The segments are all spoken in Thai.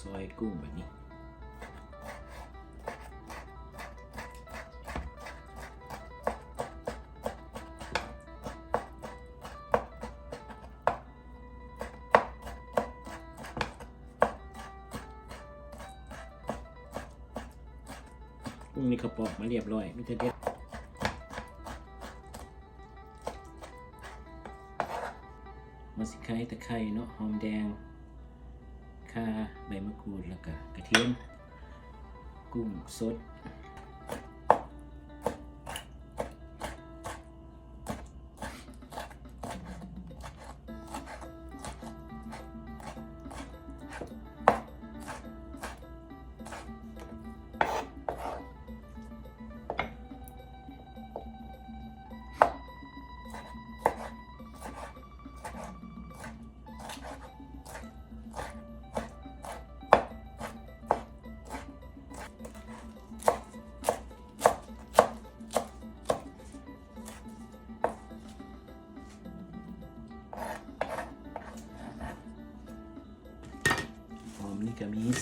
ซอยกุ้งแบบนี้กุ้งนี่เขาปอกมาเรียบร้อยไมแต่จะเด็ดมาสิไข่ตะไคร้เนาะหอมแดง ข่าใบมะกรูดแล้วก็กระเทียม กุ้งสด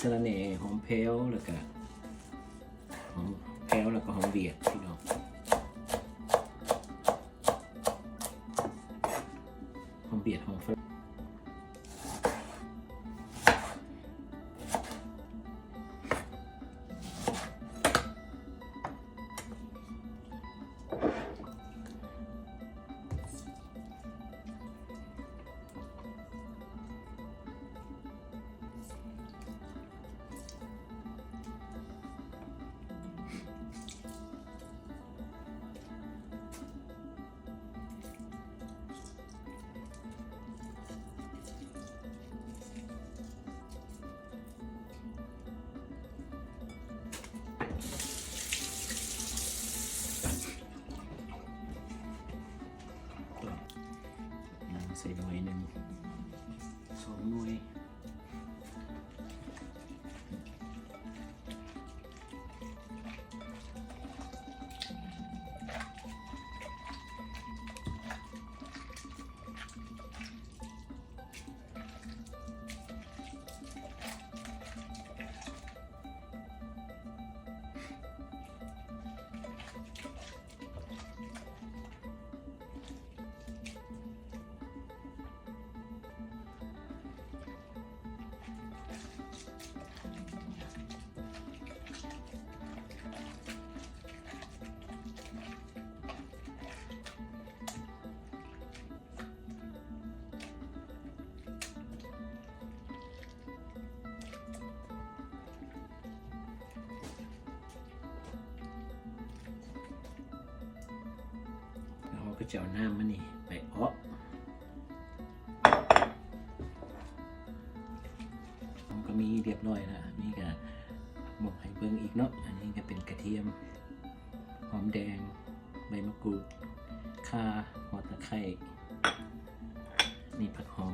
สะระแหน่หอมเพลวแล้วก็หอมเพลวแล้วก็หอมเบียดพี่น้องหอมเบียดหอมฝรั่ง ก็จะเอาน้ำมันนี่ไปเอ้อมันก็มีเรียบร้อยแล้วมีก็หมกให้เบิ่งอีกเนาะอันนี้ก็เป็นกระเทียม หอมแดง ใบมะกรูดข่าหัวตะไคร้นี่ผักหอม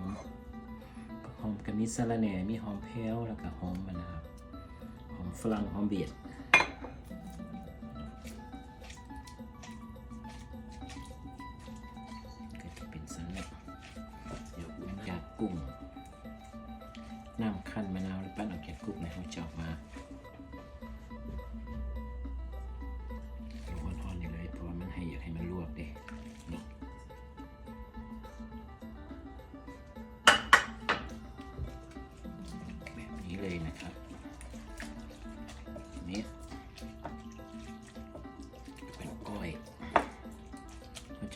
ผักหอมก็มีสะระแหน่มีหอมแพรวแล้วก็หอมมะนาวหอมฝรั่งหอมเบียด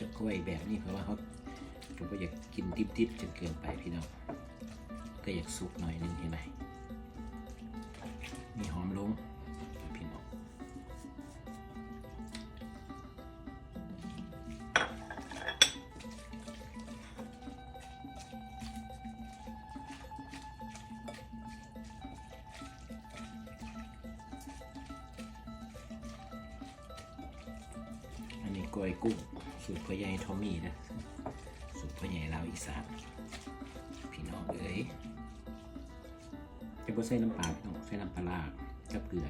จะกล้วยแบบนี้เพราะว่าเขาก็ไม่อยากกินดิบๆจนเกินไปพี่น้องก็อยากสุกหน่อยนึงเห็นไหมมีหอมลงพี่น้องอันนี้กล้วยกุ้ง สูตรพ่อใหญ่ทอมมี่นะสูตรพ่อใหญ่ลาวอีสานพี่น้องเอ๋ยจะบ่ใส่น้ำปลาพี่น้องใส่น้ำปลาร้ากับเกลือ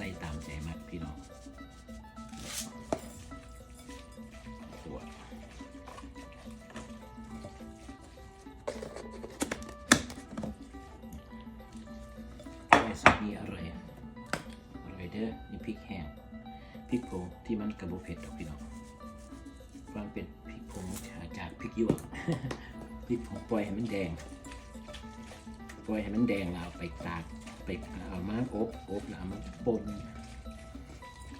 ส่ตามใจมากพี่น้องตัวสุดนี้อร่อยอร่อยเด้อนี่พริกแห้งพริกผงที่มันกระโบเผ็ดดอกพี่น้องความเป็นพริกผงจากพริกยวกพริกผงปล่อยให้มันแดง ปล่อยให้มันแดงเอาไปตากไปเอามาอบอบแล้วเอามาปน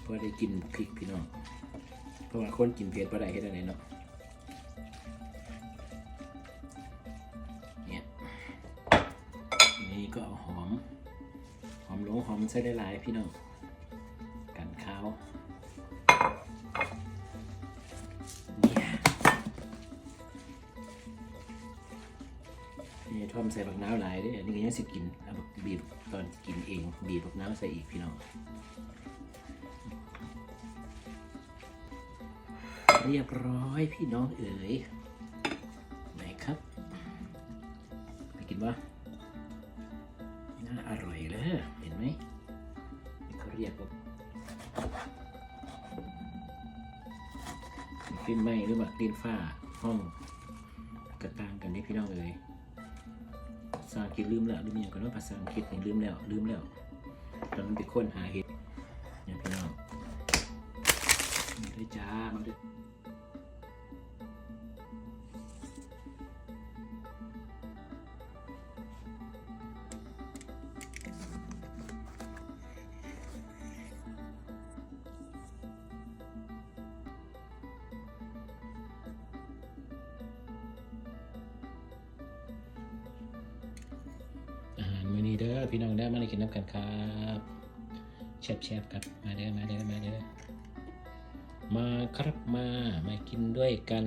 เพื่อได้กินพริกพี่น้องเพราะว่าคนกินเผ็ดบ่ได้เฮ็ดอะไรเนาะเนี่ยนี่ก็เอาหอม หอมหลวงหอมใส่ได้หลายพี่น้องกันข้าว นี่ทอมใส่บักน้าวหลายเด้วยอันนี้ก็ยังสิกินเอาบักบีบตอนกินเองบีบบักน้าวใส่อีกพี่น้องเรียบร้อยพี่น้องเอ๋ยไหนครับไปกินวะน่าอร่อยเลยเห็นไหมเขาเรียกว่าฟินไหมหรือว่าตีนฝ้าห้องกระต่างกันนี่พี่น้องเอ๋ย ษาอังกฤษลืมแล้วลืมอย่างกันว่าภาษาอังกฤษนี่ลืมแล้วลืมแล้วตอนนั้นไปค้นหาเห็ดเนี่ยพี่น้องมาด้วยจ้ามาด้วย เด้อพี่น้องเด้อมาได้กินน้ำกันครับแชบๆครับมาเด้อมาเด้อมาเด้อมาครับมามากินด้วยกัน